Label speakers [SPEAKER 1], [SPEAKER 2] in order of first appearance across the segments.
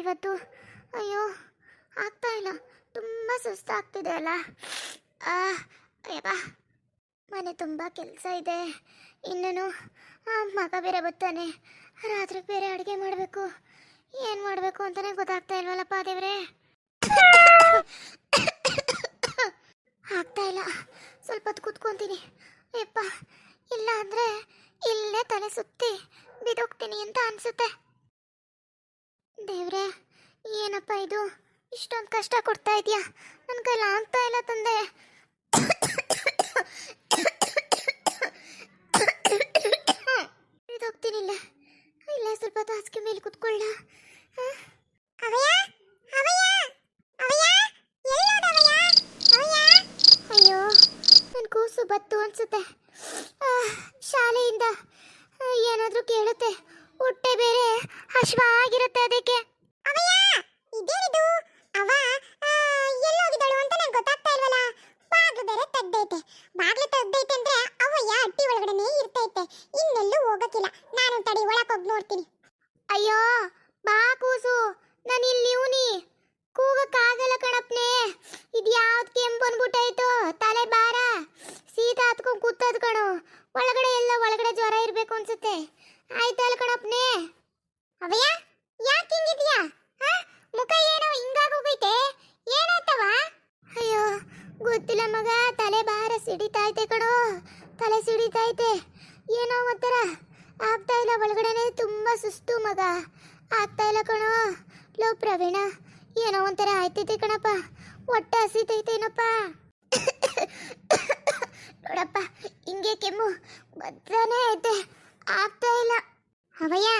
[SPEAKER 1] ಇವತ್ತು? ಅಯ್ಯೋ, ಆಗ್ತಾ ಇಲ್ಲ. ತುಂಬ ಸುಸ್ತಾಗ್ತಿದೆ ಅಲ್ಲ? ಅಯ್ಯಪ್ಪ, ಮನೆ ತುಂಬ ಕೆಲಸ ಇದೆ. ಇನ್ನೂ ಮಗ ಬೇರೆ ಬರ್ತಾನೆ. ರಾತ್ರಿ ಬೇರೆ ಅಡುಗೆ ಮಾಡಬೇಕು. ಏನು ಮಾಡಬೇಕು ಅಂತಲೇ ಗೊತ್ತಾಗ್ತಾ ಇಲ್ವಲ್ಲಪ್ಪ ದೇವ್ರೆ? ಆಗ್ತಾ ಇಲ್ಲ. ಸ್ವಲ್ಪ ಹೊತ್ತು ಕೂತ್ಕೊತೀನಿ. ಅಯ್ಯಪ್ಪ, ಇಲ್ಲ ಅಂದರೆ ಇಲ್ಲೇ ತಲೆ ಸುತ್ತಿ ಬಿದೋಗ್ತೀನಿ ಅಂತ ಅನ್ಸುತ್ತೆ. ದೇವ್ರೆ ಏನಪ್ಪ ಇದು? ಇಷ್ಟೊಂದು ಕಷ್ಟ ಕೊಡ್ತಾ ಇದೆಯಾ? ನನ್ನ ಕೈಲಿ ಆಗ್ತಾ ಇಲ್ಲ ತಂದೆ. ಹೋಗ್ತೀನಿಲ್ಲ ಇಲ್ಲ. ಇಲ್ಲೇ ಸ್ವಲ್ಪ ಹಾಸಿಗೆ ಮೇಲೆ ಕುತ್ಕೊಳ್ಳ. ಅಯ್ಯೋ ನನ್ನ ಕೂಸು ಬತ್ತು ಅನ್ಸುತ್ತೆ. ಶಾಲೆಯಿಂದ ಏನಾದ್ರೂ ಕೇಳುತ್ತೆ. ಹೊಟ್ಟೆ ಬೇರೆ. ಹಶ್ವಾಗಿರುತ್ತೆ ಅದಕ್ಕೆ. ಇದೇನಿದು? ಅವ ಎಲ್ಲೋಗಿದ್ದಳು ಅಂತ ನಂಗೆ ಗೊತ್ತಾಗ್ತಾ ಇಲ್ವಲ್ಲ? ಬಾಗ್ಲು ಬೇರೆ ತೆಗ್ದೈತೆ. ಬಾಗ್ಲು ತೆಗ್ದೈತೆ ಅಂದ್ರೆ ಅವಯ್ಯ ಅಟ್ಟಿ ಒಳಗಡೆನೇ ಇರ್ತೈತೆ. ಇನ್ನೆಲ್ಲೂ ಹೋಗಕ್ಕಿಲ್ಲ. ನಾನು ತಡಿ ಒಳಕ್ ಹೋಗಿ ನೋಡ್ತೀನಿ. ಅಯ್ಯೋ ಬಾ ಕೂಸು. ನಾನು ಇಲ್ಲಿ ಇವ್ನಿ. ಕೂಗಕ್ಕಾಗಲ್ಲ ಕಣಪ್ನೆ ಇದು ಯಾವ್ದು ಕೆಂಪು ಬಂದ್ಬಿಟ್ಟಾಯ್ತು ತಲೆ ಭಾರ ಸೀದಾ ಹತ್ಕೊಂಡ್ ಕೂತದ್ ಕಣು ಒಳಗಡೆ ಎಲ್ಲ ಒಳಗಡೆ ಜ್ವರ ಇರ್ಬೇಕು ಅನ್ಸುತ್ತೆ ಆಯ್ತಲ್ಲ ಕಣಪ್ನೆ ಅವಯ್ಯ ಯಾಕೆ ಹಿಂಗಿದ್ಯಾ ಆ? ಮುಖ ಏನೋ ಹಿಂಗಾಗೋಗೈತೆ ಏನಾಯ್ತವ ಅಯ್ಯೋ ಮಗ, ತಲೆ ಭಾರ ಸಿಡಿತೈತೆ ಕಣೋ. ತಲೆ ಸಿಡಿತೈತೆ. ಏನೋ ಒಂಥರ. ಆಗ್ತಾ ಇಲ್ಲ, ಒಳಗಡೆನೆ ತುಂಬಾ ಸುಸ್ತು ಮಗ. ಆಗ್ತಾ ಇಲ್ಲ ಕಣೋ. ಲೋ, ಪ್ರವೀಣ, ಏನೋ ಒಂಥರ ಆಯ್ತೈತೆ ಕಣಪ್ಪ. ಹೊಟ್ಟೆ ಹಸಿತೈತೇನಪ್ಪ ನೋಡಪ್ಪ, ಹಿಂಗೆ ಕೆಮ್ಮು ಬದ್ರನೇ ಐತೆ. ಆಗ್ತಾ ಇಲ್ಲ. ಅವಯ್ಯ,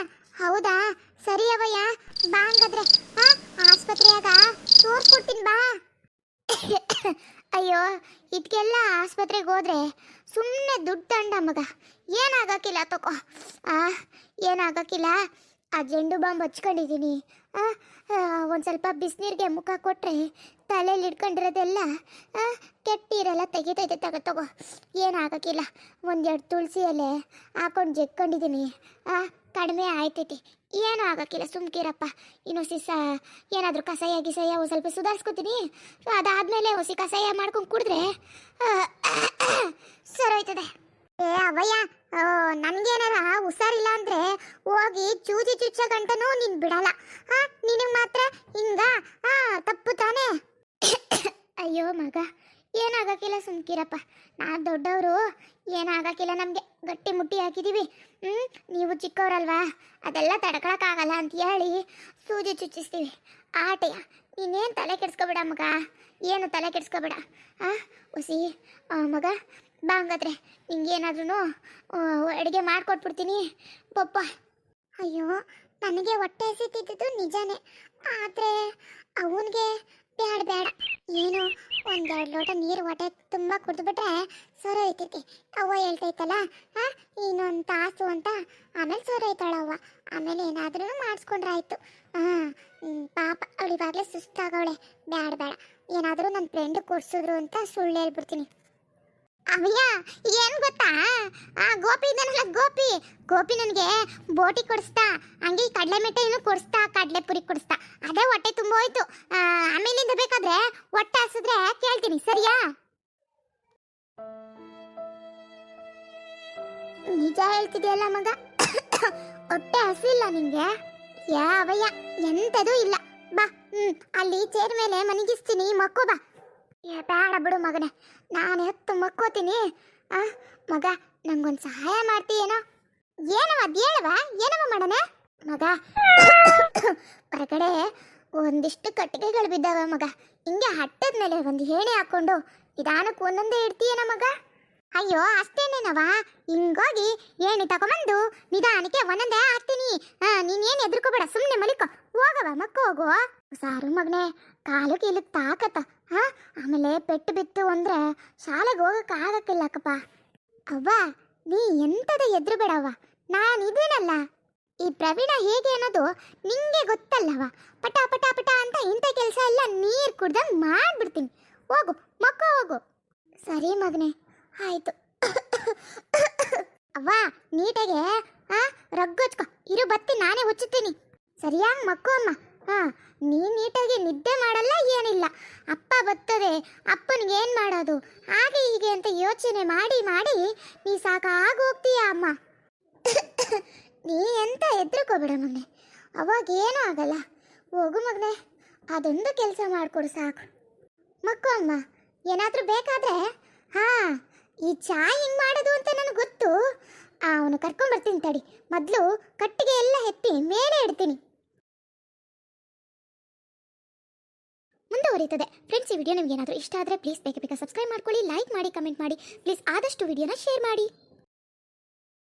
[SPEAKER 1] ಹೌದಾ? ಸರಿ ಅವಯ್ಯ, ಬಾ ಹಂಗಾದ್ರೆ. ಹಾ ಆಸ್ಪತ್ರೆಯಾಗ ತೋರ್ಸ್ಕೊಡ್ತೀನಿ, ಬಾ. ಅಯ್ಯೋ ಇದಕ್ಕೆಲ್ಲ ಆಸ್ಪತ್ರೆಗೆ ಹೋದ್ರೆ ಸುಮ್ಮನೆ ದುಡ್ಡು ತಂಡ ಮಗ. ಏನಾಗಕ್ಕಿಲ್ಲ ತಕೋ. ಆ ಏನಾಗಕ್ಕಿಲ್ಲ ಆ ಜೆಂಡು ಬಾಂಬ್ ಹಚ್ಕೊಂಡಿದ್ದೀನಿ ಒಂದು ಸ್ವಲ್ಪ ಬಿಸಿನೀರಿಗೆ ಮುಖ ಕೊಟ್ಟರೆ ತಲೆಯಲ್ಲಿ ಇಟ್ಕೊಂಡಿರೋದೆಲ್ಲ ಕೆಟ್ಟಿರೆಲ್ಲ ತೆಗಿತೈತೆ ತಗೋ ತಗೋ. ಏನಾಗಕ್ಕಿಲ್ಲ ಒಂದೆರಡು ತುಳಸಿ ಎಲೆ ಹಾಕೊಂಡು ಆ, ಕಡಿಮೆ ಆಯ್ತೈತಿ. ಏನೂ ಆಗಕ್ಕಿಲ್ಲ, ಸುಮ್ಕಿರಪ್ಪ. ಇನ್ನು ಸಿಸ ಏನಾದರೂ ಕಸಾಯ ಗಿಸಾಯ ಸ್ವಲ್ಪ ಸುಧಾರಿಸ್ಕೊತೀನಿ. ಅದಾದ್ಮೇಲೆ ಹೊಸಿ ಕಸಾಯ ಮಾಡ್ಕೊಂಡು ಕುಡಿದ್ರೆ ಸರೋಯ್ತದೆ ಏ ಅವಯ್ಯ ನನ್ಗೇನಾರ ಹುಷಾರಿಲ್ಲ ಅಂದ್ರೆ ಹೋಗಿ ಚೂಜಿ ಚುಚ್ಚ ಗಂಟನೂ ನೀನ್ ಬಿಡಲ್ಲ. ನಿನಗ್ ಮಾತ್ರ ಹಿಂಗ ತಪ್ಪು ತಾನೇ? ಅಯ್ಯೋ ಮಗ ಏನಾಗಕ್ಕಿಲ್ಲ ಸುಮ್ಕಿರಪ್ಪ. ನಾ ದೊಡ್ಡವರು, ಏನಾಗಕ್ಕಿಲ್ಲ ನಮಗೆ. ಗಟ್ಟಿ ಮುಟ್ಟಿ ಹಾಕಿದೀವಿ. ಹ್ಞೂ ನೀವು ಚಿಕ್ಕವರಲ್ವಾ? ಅದೆಲ್ಲ ತಡ್ಕೊಳಕ್ಕಾಗಲ್ಲ ಅಂತ ಹೇಳಿ ಸೂಜಿ ಚುಚ್ಚಿಸ್ತೀವಿ. ಆಟೆಯ ನೀನೇನು ತಲೆ ಕೆಡ್ಸ್ಕೊಬೇಡ ಮಗ? ಏನು ತಲೆ ಕೆಡ್ಸ್ಕೊಬೇಡ? ಆ ಹುಸಿ ಮಗ, ಬಾ ಹಂಗಾದ್ರೆ. ನಿಂಗೇನಾದ್ರೂ ಅಡುಗೆ ಮಾಡಿಕೊಟ್ಬಿಡ್ತೀನಿ. ಪಪ್ಪ. ಅಯ್ಯೋ ನನಗೆ ಹೊಟ್ಟೆ ಹಸಿತಿದ್ದು ನಿಜಾನೇ. ಆದರೆ, ಅವನಿಗೆ ಬೇಡ ಬೇಡ. ಏನು ಒಂದೆರಡು ಲೋಟ ನೀರು ಹೊಟ್ಟೆ ತುಂಬ ಕುಡಿದ್ಬಿಟ್ರೆ ಸೊರ ಐತೈತಿ ಅವ್ವ ಹೇಳ್ತೈತಲ್ಲ, ಹಾ, ಇನ್ನೊಂದು ತಾಸು ಅಂತ. ಆಮೇಲೆ ಸೊರ ಐತಾಳ ಅವ್ವ ಆಮೇಲೆ ಏನಾದ್ರೂ ಮಾಡಿಸ್ಕೊಂಡ್ರೆ ಆಯ್ತು. ಹಾಂ ಪಾಪ ಅವಳಿವಾಗಲೇ ಸುಸ್ತಾಗವಳೆ. ಬೇಡ ಬೇಡ ಏನಾದರೂ ನನ್ನ ಫ್ರೆಂಡ್ ಕೊಡ್ಸಿದ್ರು ಅಂತ ಸುಳ್ಳು ಹೇಳ್ಬಿಡ್ತೀನಿ. ಅವಯ್ಯ ಏನ್ ಗೊತ್ತಾ? ಆ, ಗೋಪಿ ಇದ್ದಾನಲ್ಲ, ಗೋಪಿ. ಗೋಪಿ ನನಗೆ ಬೋಟಿ ಕೊಡಿಸ್ತಾ ಹಂಗೆ ಕಡಲೆ ಕಡಲೆ ಮಿಠಾಯಿನೂ ಕೊಡಿಸ್ತಾ, ಕಡಲೆ ಪುರಿ ಕೊಡಿಸ್ತಾ. ಅದೇ ಹೊಟ್ಟೆ ತುಂಬೋಯ್ತು ಆಮೇಲಿಂದ ಬೇಕಾದ್ರೆ ಹೊಟ್ಟೆ ಹಸಿದ್ರೆ ಕೇಳ್ತೀನಿ, ಸರಿಯಾ? ನಿಜ ಹೇಳ್ತಿದೆಯಲ್ಲ ಮಗ? ಹೊಟ್ಟೆ ಹಸಿಲ್ಲ ನಿಂಗೆ ಯಾ ಅವಯ್ಯ ಎಂತದೂ ಇಲ್ಲ. ಬಾ, ಹ್ಮ್, ಅಲ್ಲಿ ಚೇರ್ ಮೇಲೆ ಮನಗಿಸ್ತೀನಿ ಮಕ್ಕೋ ಬಾ ಏ, ಬೇಡ ಬಿಡು ಮಗನೇ. ನಾನು ಎತ್ತು ಮಕ್ಕೋತೀನಿ. ಆ, ಮಗ, ನಂಗೊಂದು ಸಹಾಯ ಮಾಡ್ತೀಯೇನೋ? ಏನವ ಅದು ಹೇಳವ ಏನವ ಮಾಡೋಣ ಮಗ, ಹೊರಗಡೆ ಒಂದಿಷ್ಟು ಕಟ್ಟಿಗೆಗಳು ಬಿದ್ದಾವ ಮಗ. ಹಿಂಗೆ ಹಟ್ಟದ ಮೇಲೆ ಒಂದು ಏಣಿ ಹಾಕೊಂಡು ನಿಧಾನಕ್ಕೆ ಒಂದೊಂದೇ ಇಡ್ತೀಯನ ಮಗ? ಅಯ್ಯೋ, ಅಷ್ಟೇನೇನವ? ಹಿಂಗೋಗಿ ಏಣಿ ತಗೊಂಬಂದು ನಿಧಾನಕ್ಕೆ ಒಂದೊಂದೇ ಹಾಕ್ತೀನಿ. ನೀನೇನು ಎದ್ರುಕೋಬೇಡ ಸುಮ್ಮನೆ ಮಲಿಕೋ. ಹೋಗವ ಮಕ್ಕ ಹೋಗು ಸಾರು ಮಗನೇ, ಕಾಲು ಕೀಲಕ್ಕೆ ತಾಕತ್ತ. ಹಾ, ಆಮೇಲೆ ಪೆಟ್ಟು ಬಿತ್ತು ಅಂದ್ರೆ ಶಾಲೆಗೆ ಹೋಗಕ್ಕೆ ಆಗಕ್ಕಿಲ್ಲಕ್ಕಪ್ಪ. ಅವ್ವ, ನೀ ಎಂತದ ಎದ್ರು ಬೇಡವ್ವ. ನಾನು ಇದೇನಲ್ಲ. ಈ ಪ್ರವೀಣ ಹೇಗೆ ಅನ್ನೋದು ನಿಂಗೆ ಗೊತ್ತಲ್ಲವ ಪಟ ಪಟ ಪಟ ಅಂತ ಇಂಥ ಕೆಲಸ ಎಲ್ಲ ನೀರು ಕುಡ್ದಂಗೆ ಮಾಡ್ಬಿಡ್ತೀನಿ. ಹೋಗು, ಮಕ್ಕ, ಹೋಗು. ಸರಿ ಮಗನೇ, ಆಯ್ತು. ಅವ್ವ, ನೀಟಾಗೆ ರಗ್ಗೊಚ್ಕೊ ಇರು ಬತ್ತಿ ನಾನೇ ಹುಚ್ಚುತ್ತೀನಿ. ಸರಿಯಾಗಿ ಮಕ್ಕು ಅಮ್ಮ. ಹಾ ನೀ ನೀಟಾಗಿ ನಿದ್ದೆ ಮಾಡಲ್ಲ, ಏನಿಲ್ಲ. ಅಪ್ಪ ಬರ್ತದೆ ಅಪ್ಪನಿಗೆ ಏನು ಮಾಡೋದು? ಹಾಗೆ ಹೀಗೆ ಅಂತ ಯೋಚನೆ ಮಾಡಿ ಮಾಡಿ, ನೀ ಸಾಕಾಗಿ ಹೋಗ್ತೀಯ ಅಮ್ಮ? ನೀ ಎಂತ ಹೆದ್ರಕೋಬೇಡ ಮೊನ್ನೆ. ಅವಾಗ ಏನೂ ಆಗಲ್ಲ. ಹೋಗು ಮಗನೆ, ಅದೊಂದು ಕೆಲಸ ಮಾಡಿಕೊಡು ಸಾಕು. ಮಕ್ಕು ಅಮ್ಮ, ಏನಾದರೂ ಬೇಕಾದ್ರೆ? ಹಾ, ಈ ಚಾ ಹಿಂಗ್ ಮಾಡೋದು ಅಂತ ನನಗೆ ಗೊತ್ತು. ಅವನು ಕರ್ಕೊಂಬರ್ತೀನಿ ತಡಿ. ಮೊದಲು ಕಟ್ಟಿಗೆ ಎಲ್ಲ ಎತ್ತಿ ಮೇಲೆ ಇಡ್ತೀನಿ. ಮುಂದುವರಿತದೆ ಫ್ರೆಂಡ್ಸ್ ಈ ವಿಡಿಯೋ ನಿಮ್ಗೆ ಏನಾದರೂ ಇಷ್ಟ ಆದರೆ ಪ್ಲೀಸ್ ಬೇಗ ಬೇಗ ಸಬ್ಸ್ಕ್ರೈಬ್ ಮಾಡ್ಕೊಳ್ಳಿ ಲೈಕ್ ಮಾಡಿ ಕಮೆಂಟ್ ಮಾಡಿ. ಪ್ಲೀಸ್ ಆದಷ್ಟು ವಿಡಿಯೋನ ಶೇರ್ ಮಾಡಿ.